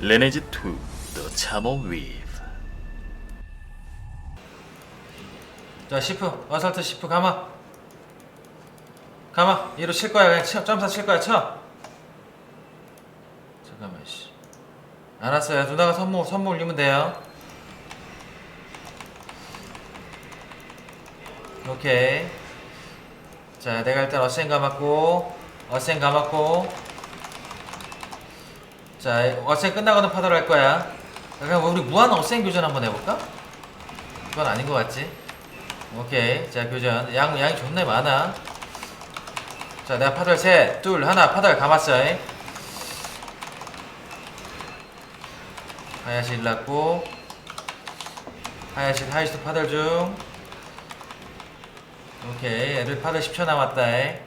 Lineage 2 The Chamel Weave 자 시프 어설트 시프 가마 가마 얘로 칠 거야 그냥 쳐, 점사 칠 거야 쳐. 잠깐만 씨. 알았어요. 누나가 선물 선물 올리면 돼요. 오케이. 자 내가 일단 어센 감았고 어센 감았고 자 어센 끝나고는 파도를 할 거야 그럼 우리 무한 어센 교전 한번 해볼까? 그건 아닌 것 같지? 오케이 자 교전 양 양이 존나 많아 자 내가 파달 셋둘 하나 파달 감았어 잉. 하야시 일났고 하야시 하이스트 파달 중 오케이 애들 파달 10초 남았다 잉.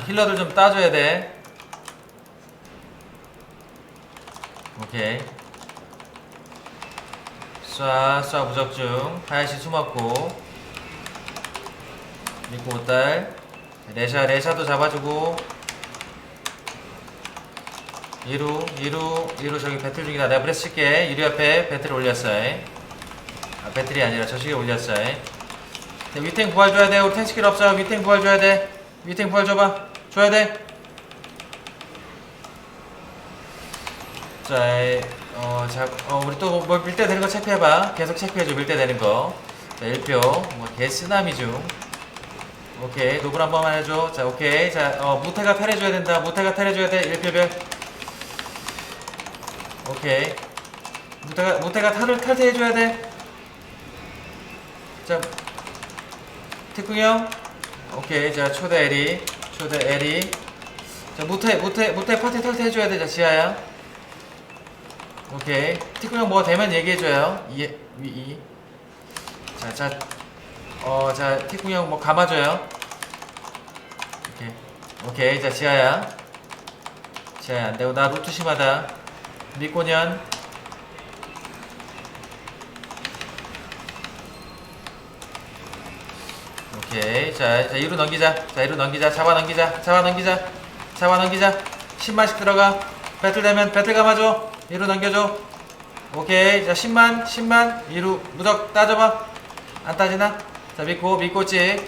힐러들 좀 따줘야 돼. 오케이. 쏴, 쏴 무적중. 하야시 숨었고. 믿고 못달. 레샤, 레샤도 잡아주고. 이루, 이루, 이루 저기 배틀 중이다. 내가 브레스 칠게. 이루 옆에 배틀 올렸어 아 배틀이 아니라 저식에 올렸어 자, 위탱 부활 줘야 돼. 우리 탱 스킬 없어. 위탱 부활 줘야 돼 위탱 부활 줘봐 줘야 돼 자, 에, 어, 자, 어, 우리 또 뭐 밀대 되는 거 체크해봐. 계속 체크해줘, 밀대 되는 거. 자, 1표. 뭐, 개쓰나미 중. 오케이, 노블 한 번만 해줘. 자, 오케이. 자, 어, 무태가 탈해줘야 된다. 무태가 탈해줘야 돼. 1표별. 오케이. 무태가, 무태가 탈을 탈퇴해줘야 돼. 자, 태풍 형. 오케이. 자, 초대 에리. 초대 에리. 자, 무태, 무태, 무태 파티 탈퇴해줘야 돼. 자, 지하야. 오케이. 티쿠 형 뭐가 되면 얘기해줘요. 이, 위, 이. 자, 자, 어, 자, 티쿠 형뭐 감아줘요. 오케이. 오케이. 자, 지하야. 지하야, 안 되고. 나 루트 심하다. 미꼬년. 오케이. 자, 자, 이로 넘기자. 자, 이로 넘기자. 잡아 넘기자. 잡아 넘기자. 잡아 넘기자. 10만씩 들어가. 배틀 되면 배틀 감아줘. 이로 넘겨줘. 오케이. 자, 10만, 10만. 이루 무적 따져봐. 안 따지나? 자, 믿고, 믿고 찍.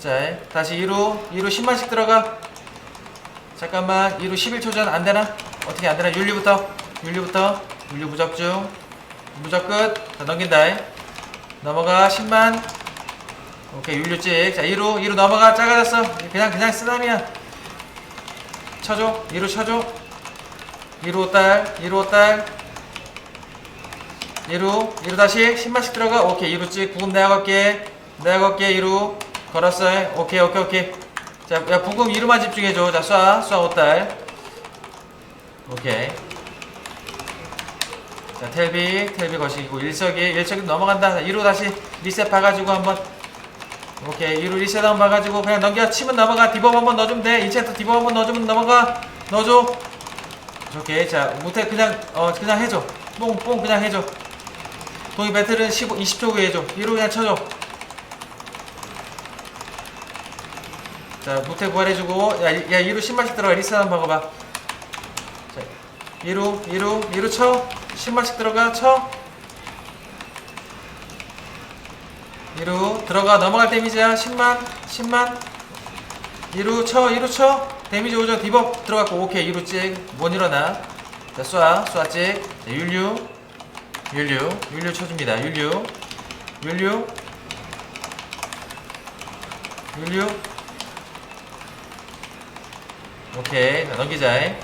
자, 다시 이루, 이루 10만씩 들어가. 잠깐만. 이루 11초 전 안 되나? 어떻게 안 되나? 윤리부터. 윤리부터. 윤리 무적 중. 무적 끝. 자, 넘긴다. 넘어가. 10만. 오케이. 윤리 찍. 자, 이루, 이루 넘어가. 작아졌어. 그냥, 그냥 쓰담이야. 쳐줘. 이루 쳐줘. 1호 딸, 1호 딸, 1호, 1호 다시 10만씩 들어가. 오케이, 1호 찍. 부금 내가 걸게. 내가 걸게, 1호. 걸었어. 오케이, 오케이, 오케이. 자, 야, 부금 1호만 집중해줘. 자, 쏴, 쏴, 5딸. 오케이. 자, 텔비, 텔비 거시기고, 일석이, 일석이 넘어간다. 자, 1호 다시 리셋 봐가지고 한번. 오케이, 1호 리셋 한번 봐가지고 그냥 넘겨. 치면 넘어가. 디버브 한번 넣어주면 돼. 인체트 디버브 한번 넣어주면 넘어가. 넣어줘. 오케이 자 못해 그냥 어 그냥 해줘 뽕뽕 그냥 해줘 동이 배틀은 15, 20초 후에 해줘 이로 그냥 쳐줘 자 못해 부활해주고 야, 야 이로 신발씩 들어가 리스 한번 먹어봐 자 이로 이로 이로 쳐 신발씩 들어가 쳐 이로 들어가 넘어갈 데미지야. 10만 10만. 이루 쳐 이루 쳐. 데미지 오죠. 디버 들어갔고 오케이. 이루 찍못 일어나? 자 쏴 쏴찍. 율류. 율류. 율류 쳐줍니다. 율류. 율류. 율류. 오케이. 자 넘기자.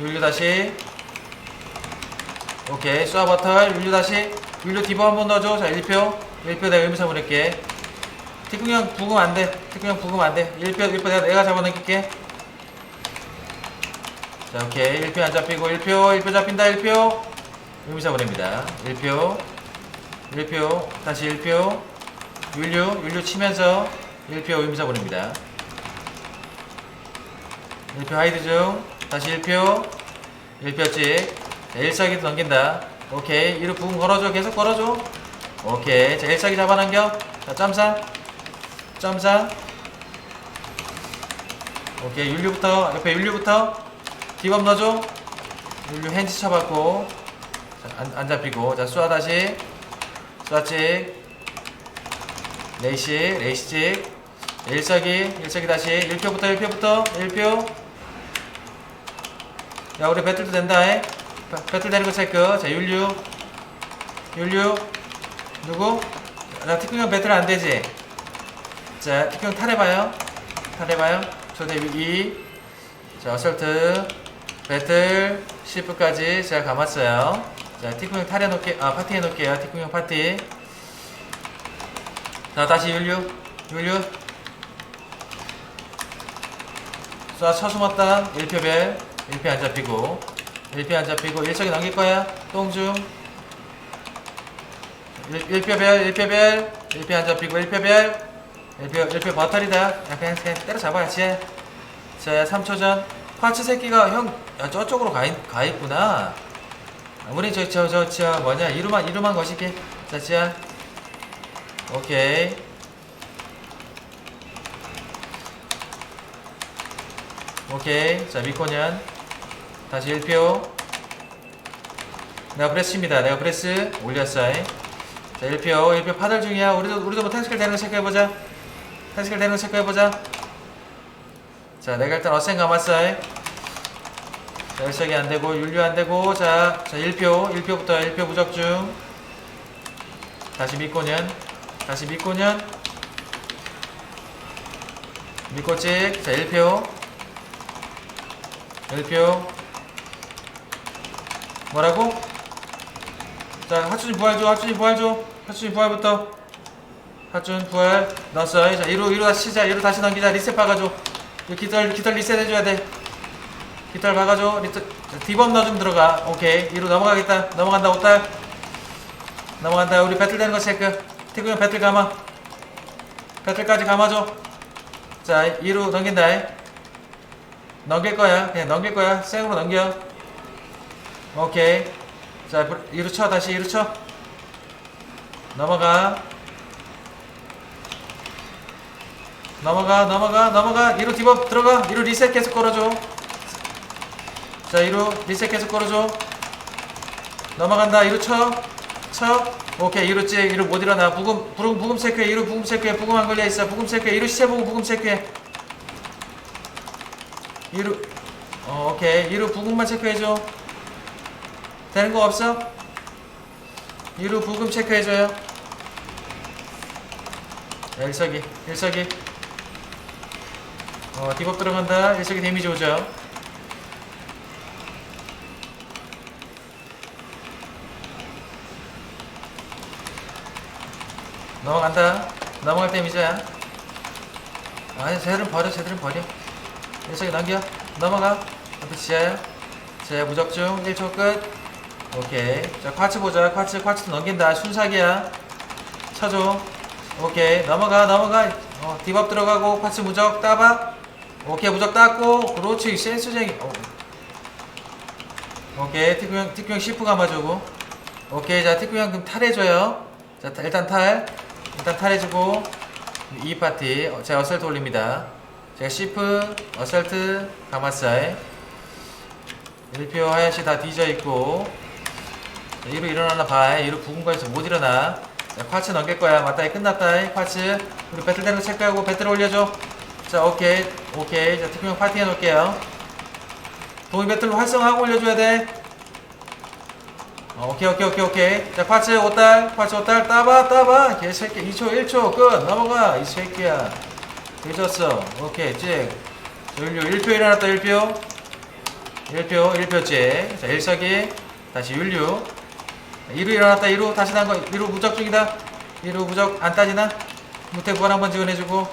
율류 다시. 오케이. 쏴 버털 율류 다시 율류 디버 한 번 넣어줘 자 1표 1표 내가 의미사 보낼게 티쿠형 부금 안 돼. 티쿠형 부금 안 돼. 1표, 1표 내가, 내가 잡아넘길게. 자, 오케이. 1표 안 잡히고, 1표, 1표 잡힌다, 1표. 의미사 보냅니다. 1표. 1표. 다시 1표. 율류, 율류 치면서 1표 의미사 보냅니다. 1표 하이드 중. 다시 1표. 1표 찍. 자, 1사기도 넘긴다. 오케이. 이로 부금 걸어줘. 계속 걸어줘. 오케이. 자, 1사기 잡아넘겨. 자, 점사. 점사 오케이. 윤류부터 옆에 윤류부터. 디범 넣어줘. 윤류 핸즈 쳐받고. 자, 안, 안 잡히고. 자 쏘아 다시. 쏘아 찍. 레이시 레이시 찍. 일석이 일석이 다시. 1표부터 1표부터. 1표. 야 우리 배틀도 된다. 에 배틀 거 체크. 자 윤류. 윤류. 누구? 나 티쿠형 배틀 안 되지? 자 티쿠형 탈해봐요. 탈해봐요. 초대 2자 어설트. 배틀 시프까지 제가 감았어요. 자 티쿠형 탈해 놓게 아 파티 해 놓을게요. 티쿠형 파티. 자 다시 윤류. 윤류. 쏴 쳐숨었다. 1표별. 1표 안 잡히고 1표 안 잡히고 일석이 넘길 거야. 똥중. 1, 표별 1표별. 1표 안 잡히고 1표별. 1표, 1표 버터리다. 야 그냥, 그냥 때려잡아야지. 자 3초 전. 파츠 새끼가 형 야, 저쪽으로 가, 있, 가 있구나. 아, 우리 저저 저 저 뭐냐? 이루만 이루만 거실게. 자 지야 오케이. 오케이. 자 미코년 다시 1표. 내가 프레스입니다. 내가 프레스. 올렸어 자 1표. 1표 파달 중이야. 우리도 우리도 뭐 탱스킬 되는 거 체크해보자. 탱스킬 되는 거 체크해보자. 자 내가 일단 어센 감았어 자 열석이 안되고 윤류 안되고 자, 자 1표. 1표부터 1표 무적 중. 다시 미코년. 다시 미코년. 미코찍. 자 1표. 1표 뭐라고? 자 하춘이 부활 줘 하춘이 부활 줘. 하춘이 부활부터. 하춘 부활 넣었어 자 1루 1루 다시 치자 1루 다시 넘기자. 리셋 박아줘. 이거 깃털 깃털 리셋 해줘야 돼. 깃털 박아줘. 자, 디범 넣어주면 들어가. 오케이. 1루 넘어가겠다. 넘어간다 5달 넘어간다. 우리 배틀 되는 거 체크. 티그형 배틀 감아. 배틀까지 감아줘. 자 2루 넘긴다. 넘길 거야. 그냥 넘길 거야. 생으로 넘겨. 오케이. 자, 불- 이루 쳐. 다시 이루 쳐. 넘어가. 넘어가, 넘어가, 넘어가. 이루 디버 들어가. 이루 리셋 계속 걸어줘. 자, 이루 리셋 계속 걸어줘. 넘어간다. 이루 쳐. 쳐. 오케이. 이루 찍. 이루 못 일어나. 부금, 부금, 부금 체크해. 이루 부금 체크해. 부금 안 걸려 있어. 부금 체크해. 이루 시체 보고 부금 체크해. 이루 어 오케이 이루 부금만 체크해줘 되는 거 없어? 이루 부금 체크해줘요. 자, 일석이 일석이. 어 디법 들어간다. 일석이 데미지 오죠? 넘어간다. 넘어갈 때 미자야. 아니 쟤들은 버려 쟤들은 버려. 일석이 넘겨. 넘어가. 앞에 지하야. 지하야 무적중. 1초 끝 오케이. 자 쿼츠 보자. 쿼츠 쿼츠도 넘긴다. 순삭이야. 쳐줘. 오케이. 넘어가 넘어가. 어 디법 들어가고 쿼츠 무적 따봐. 오케이 무적 땄고. 그렇지. 센스쟁이. 어. 오케이. 티쿠 형 티쿠 형 시프 감아주고. 오케이. 자 티쿠 형 그럼 탈해줘요. 자 타- 일단 탈. 일단 탈해주고. 이 파티. 어, 제가 어설트 올립니다. 제가 시프 어설트 가마사이. 1표 하야시 다 뒤져있고. 자, 이로 일어나나 봐. 이로 부근거에서 못 일어나. 자 쿼츠 넘길 거야. 맞다 끝났다 쿼츠. 우리 배틀 되는 거 체크하고 배틀 올려줘. 자 오케이. 오케이. 자 특명 파티 해놓을게요. 동의 배틀로 활성화하고 올려줘야 돼. 어, 오케이 오케이 오케이 오케이. 자 쿼츠 5달 쿼츠 5달. 따봐 따봐. 개새끼. 2초 1초. 끝. 넘어가 이 새끼야. 늦었어. 오케이 찍 자, 윤류 1표 일어났다 1표. 1표 1표 찍자 일석이. 다시 윤류 2루 일어났다. 2루 다시 난거 2루 무적 중이다. 2루 무적 안 따지나? 무태 구간 한번 지원해주고.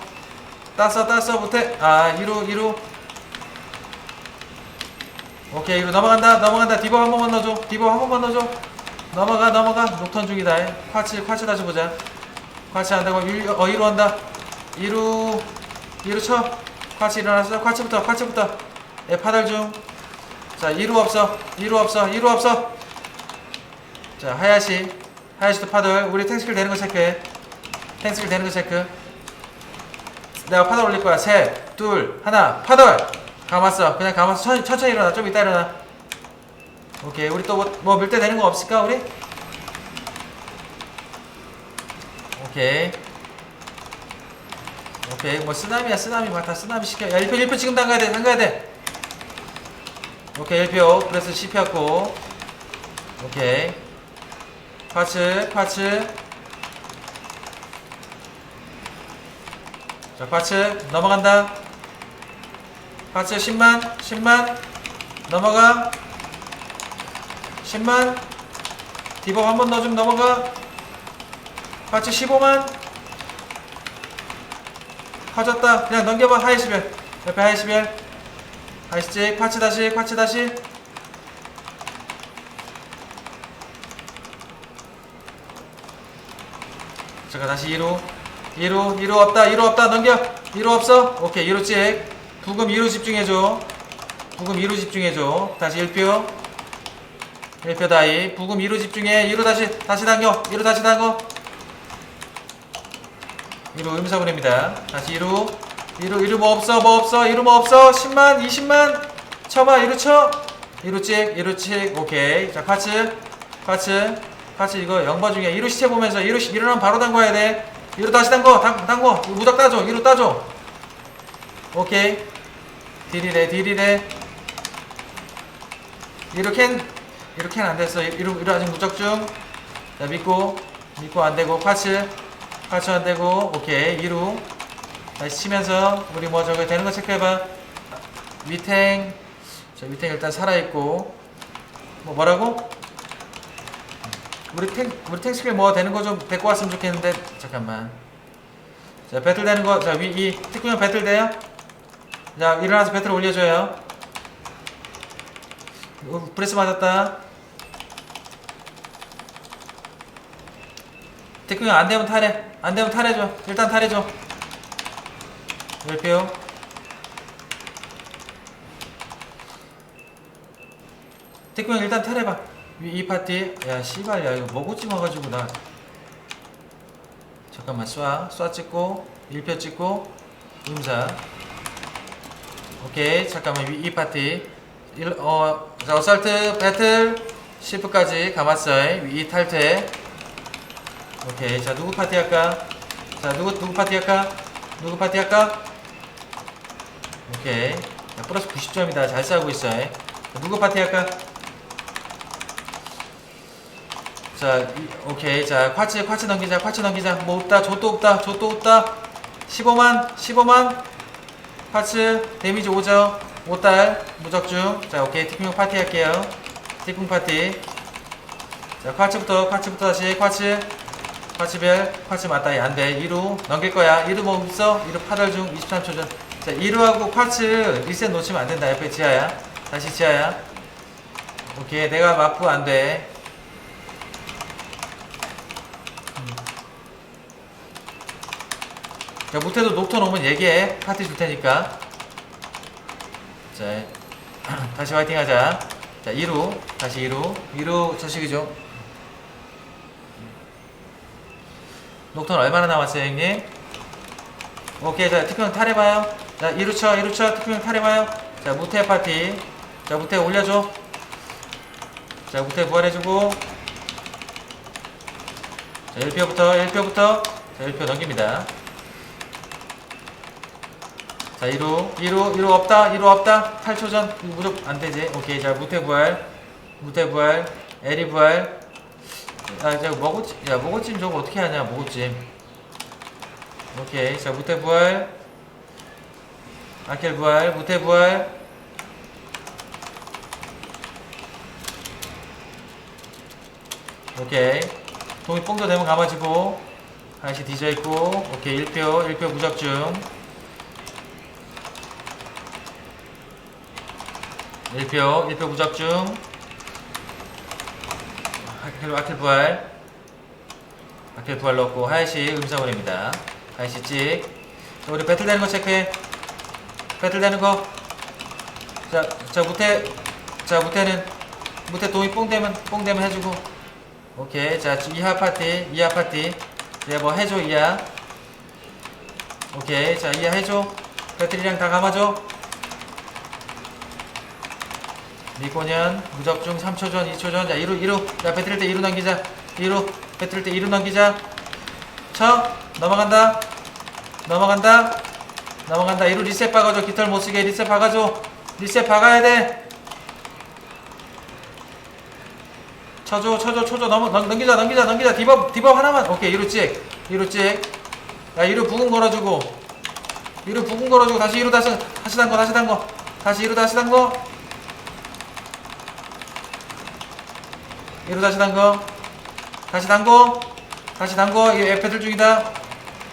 따싸 따싸 무태. 아 2루 2루. 오케이 2루 넘어간다. 넘어간다. 디버 한 번만 넣어줘. 디버 한 번만 넣어줘. 넘어가 넘어가. 녹턴 중이다. 예. 콰치 콰치 다시 보자. 콰치 안 되고 일, 어 2루 한다. 2루 2루 쳐. 콰치 일어났어. 콰치부터 콰치부터. 에 예, 파달 중자 2루 없어. 2루 없어. 2루 없어. 자 하야시. 하야시도 파들 우리 탱스킬 되는 거 체크해. 탱스킬 되는 거 체크. 내가 파덜 올릴 거야. 셋둘 하나. 파덜 감았어. 그냥 감았어 천, 천천히 일어나. 좀 이따 일어나. 오케이. 우리 또뭐 밀때 되는 거 없을까 우리? 오케이. 오케이. 뭐 쓰나미야 쓰나미. 막다 쓰나미 시켜. 야 1표 1표 지금 담가야 돼. 담가야 돼. 오케이. 1표. 프레스 씹혔고. 오케이 파츠 파츠. 자 파츠 넘어간다. 파츠 10만 10만. 넘어가. 10만. 디법 한번 넣어주면 넘어가. 파츠 15만. 퍼졌다. 그냥 넘겨봐. 하이시벨 옆에 하이시벨 하이스직 파츠 다시 파츠 다시 잠깐 다시 2루 2루 2루 없다 2루 없다 넘겨. 2루 없어? 오케이 2루 찍 부금 2루 집중해줘. 부금 2루 집중해줘. 다시 1표. 1표 다이. 부금 2루 집중해. 2루 다시 다시 당겨. 2루 다시 당겨. 2루 음사 보냅니다. 다시 2루. 2루 2루 뭐 없어 뭐 없어? 2루 뭐 없어? 10만 20만? 쳐봐 2루 쳐. 2루 찍 2루 찍 오케이. 자 파츠 파츠 파츠 이거 0번 중에 2루 시체 보면서 2루 시- 일어나면 바로 담궈야 돼. 2루 다시 담궈. 담, 담궈. 무적 따줘. 2루 따줘. 오케이. 딜이래 딜이래. 2루 캔 2루 캔 안됐어. 2루, 2루 아직 무적 중 자 믿고. 믿고 안 되고. 파츠. 파츠 안 되고. 오케이. 2루. 다시 치면서 우리 뭐 저거 되는 거 체크해봐. 위탱. 자 위탱 일단 살아 있고. 뭐 뭐라고? 우리 탱 우리 탱 스킬 뭐 되는 거 좀 데리고 왔으면 좋겠는데. 잠깐만. 자 배틀 되는 거 자 위 이 특구형 배틀 돼요? 자 일어나서 배틀 올려줘요. 어, 브레스 맞았다. 특구형 안 되면 탈해. 안 되면 탈해줘. 일단 탈해줘. 열배요 태구형 일단 탈해봐 이, 이 파티 야 씨발 야 이거 먹고 찍어가지고 나. 잠깐만 쏴. 쏴 찍고 1표 찍고 음사. 오케이 잠깐만 이, 이 파티. 일, 어, 자 어설트 배틀 시프까지 감았어요. 이 탈퇴. 오케이 자 누구 파티 할까? 자 누구 누구 파티 할까? 누구 파티 할까? 오케이. 자, 플러스 90점이다. 잘 싸우고 있어 자, 누구 파티 할까 자 이- 오케이. 자 콰츠 콰츠 넘기자 콰츠 넘기자. 뭐 없다? 좆도 없다? 좆도 없다? 15만? 15만? 콰츠 데미지 5점 5달 무적중. 자 오케이. 티핑 파티 할게요. 티핑 파티. 자 콰츠부터 콰츠부터 다시. 콰츠 콰츠별 콰츠 맞다. 안돼. 2루 넘길 거야. 2루 뭐 있어? 2루 8월 중 23초 전. 자 2루하고 콰츠 리셋 놓치면 안 된다. 옆에 지하야. 다시 지하야. 오케이. 내가 마프 안 돼 자, 못해도 녹턴 오면 얘기해. 파티 줄 테니까. 자, 다시 화이팅 하자. 자, 2루. 다시 2루. 2루 저식이죠. 녹턴 얼마나 남았어요, 형님? 오케이, 자, 특평 탈해봐요. 자, 2루 쳐, 2루 쳐, 특평 탈해봐요. 자, 무태 파티. 자, 무태 올려줘. 자, 무태 부활해주고. 자, 1표부터, 1표부터. 자, 1표 넘깁니다. 자 2루 2루 2루 없다 2루 없다. 8초 전 무조건 안되지. 오케이 자 무태 부활. 무태 부활. 에리 부활. 아 저거 먹었지 야 먹었찜 저거 어떻게 하냐 먹었찜 오케이 자 무태 부활. 아켈 부활 무태 부활. 오케이. 동이 뽕도 되면 감아지고. 다시 뒤져있고. 오케이 1표 1표 무적중 1표 1표 무적중. 아켈, 아켈 부활. 아켈 부활 넣고 하이시 음사원입니다. 하이시 찍. 자, 우리 배틀 되는 거 체크해. 배틀 되는 거. 자, 자 무태 자 무태는 무태 동이 뽕 되면 뽕 되면 해주고. 오케이. 자 이하 파티 이하 파티. 얘뭐 해줘 이하. 오케이. 자 이해해줘. 배터리량 다 감아줘 미고년 무적중 3초 전 2초 전 자 2루 2루. 자 배터리 때 2루 넘기자. 2루. 배터리 때 2루 넘기자. 쳐. 넘어간다. 넘어간다. 넘어간다. 2루 리셋 박아줘. 깃털 못쓰게. 리셋 박아줘. 리셋 박아야 돼. 쳐줘 쳐줘 쳐줘. 넘어 넘, 넘기자 넘기자 넘기자. 디버 디버 하나만. 오케이 2루 찍. 2루 찍야 2루 부근 걸어주고. 2루 부근 걸어주고 다시 2루 다시 다시 담궈 다시 담궈 다시 2루 다시 담궈 2루 다시 담궈. 다시 담궈. 다시 담궈. 이게 F들 중이다.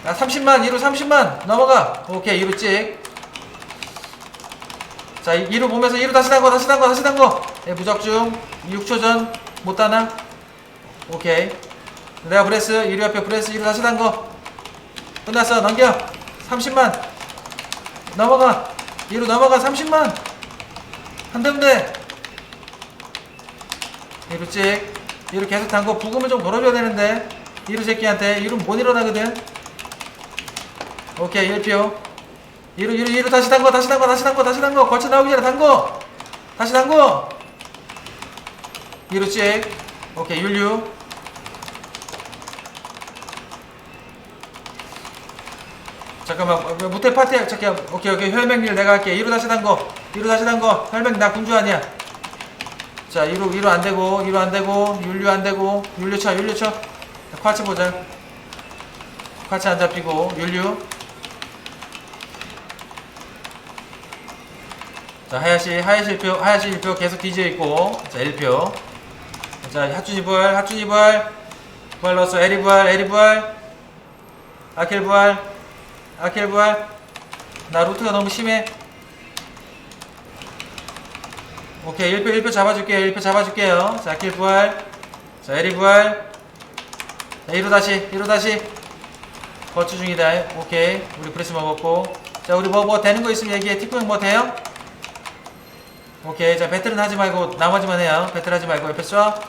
야 30만 2루 30만. 넘어가. 오케이 2루 찍자 2루 보면서 2루 다시 담궈 다시 담궈 다시 담궈. 예, 무적중. 6초 전. 못 따나? 오케이. 내가 브레스 2루 옆에 브레스 2루 다시 담궈. 끝났어. 넘겨. 30만. 넘어가. 2루 넘어가. 30만. 한대인데 2루 찍 2루 계속 담궈 부금을 좀 걸어줘야 되는데 2루 새끼한테 2루 못 일어나거든? 오케이 1표. 2루 2루 2루 다시 담궈 다시 담궈 다시 담궈 다시 담궈 거쳐 나오기 전에 담궈 다시 2루 찍 오케이 율류. 잠깐만 어, 뭐, 무태 파티 잠깐 오케이 오케이. 혈맹일 내가 할게. 2루 다시 담궈 2루 다시 담궈 혈맹 나 군주 아니야 자 2루 2루 안 되고 2루 안 되고 율류 안 되고 율류 쳐 율류 쳐. 쿼츠 보자. 쿼츠 안 잡히고 율류. 자 하야시 하야시 1표 하야시 1표 계속 뒤져 있고. 자 1표. 자 하준이 부활 하준이 부활. 부활 넣었어. 에리 부활 에리 부활. 아켈 부활 아켈 부활. 나 루트가 너무 심해 오케이 1표 1표 잡아줄게요 1표 잡아줄게요. 자 아켈 부활. 자 에리 부활. 자 1루 다시 1루 다시. 거추 중이다. 오케이 우리 프레스 먹었고. 자 우리 뭐뭐 되는 거 있으면 얘기해. 티쿠형 뭐 돼요? 오케이 자 배틀은 하지 말고 나머지만 해요. 배틀 하지 말고 옆에 쏴.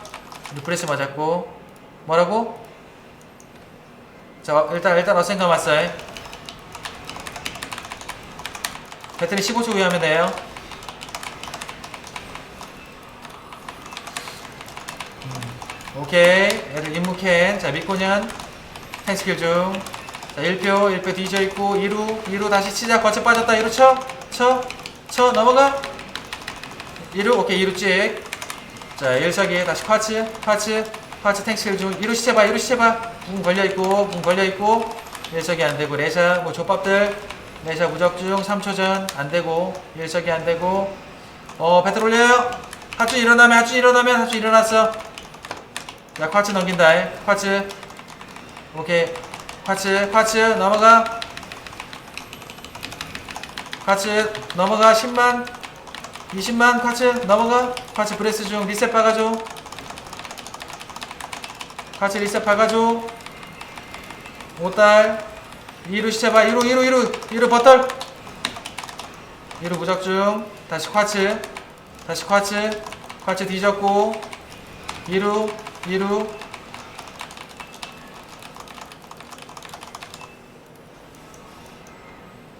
우리 프레스 맞았고. 뭐라고? 자 일단 일단 어센가 맞어요. 배틀이 15초 후에 하면 돼요 오케이. 애들 임무캔. 자 미코년 탱스킬 중 자 1표 1표 뒤져있고 2루 2루 다시 치자. 거쳐 빠졌다. 2루 쳐 쳐 쳐. 넘어가. 2루 오케이. 2루 찍. 자 1서기 다시 파츠 파츠 파츠 탱스킬 중 2루 시체 봐 2루 시체 봐 붕 걸려있고 붕 걸려있고. 1서기 안되고 레샤 뭐 족밥들. 레샤 무적중 3초 전 안되고 1서기 안되고. 어 배틀 올려요. 하츠 일어나면 하츠 일어나면 하츠 일어났어 야 쿼츠 넘긴다. 쿼츠. 오케이. 쿼츠 쿼츠. 넘어가. 쿼츠. 넘어가. 10만. 20만. 쿼츠. 넘어가. 쿼츠 브레스 중 리셋 박아줘. 쿼츠 리셋 박아줘. 5달. 2루 시체봐. 2루 2루 2루. 2루 버털 2루 무적 중. 다시 쿼츠. 다시 쿼츠. 쿼츠 뒤졌고. 2루 2루.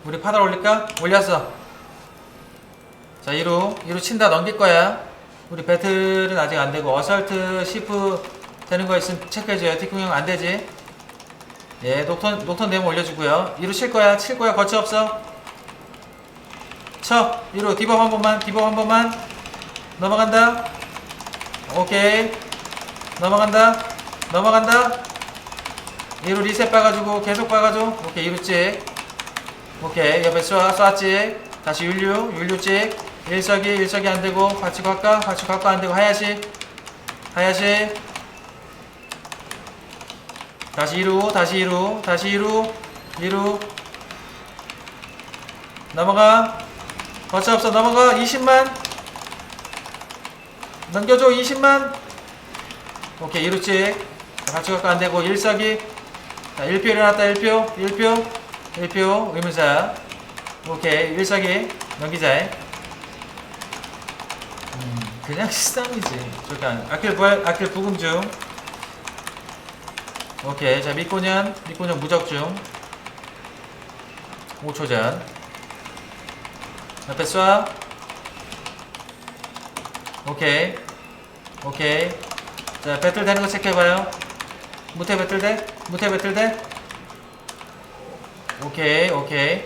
우리 파달 올릴까? 올렸어. 자 2루. 2루 친다. 넘길 거야. 우리 배틀은 아직 안 되고 어설트 시프 되는 거 있으면 체크해줘요. 티쿵 형 안 되지? 예 녹턴 녹턴 되면 올려주고요. 2루 칠 거야. 칠 거야. 거치 없어. 쳐. 2루 디버 한 번만 디버 한 번만. 넘어간다. 오케이 넘어간다. 넘어간다. 2루 리셋 봐가지고 계속 봐가지고 오케이 2루 찍 오케이 옆에 쏴 쏴찍 다시 율류 율류 찍 일석이 일석이 안되고 같이 갈까? 같이 갈까? 안되고 하야시. 하야시. 다시 2루 다시 2루 다시 2루 2루. 넘어가. 거치 없어. 넘어가. 20만. 넘겨줘. 20만 오케이 2루 찍 같이 갈까 안되고 일석이. 자 1표 일어났다 1표. 1표. 1표 의문사. 오케이 일석이. 넘기자 음, 그냥 시상이지. 잠깐 아킬 부활 아킬 부금 중. 오케이 자 미꼬년. 미꼬년 무적 중. 5초 전. 옆에 쏴. 오케이. 오케이. 자, 배틀 되는 거 체크해봐요. 무태 배틀 돼? 무태 배틀 돼? 오케이, 오케이.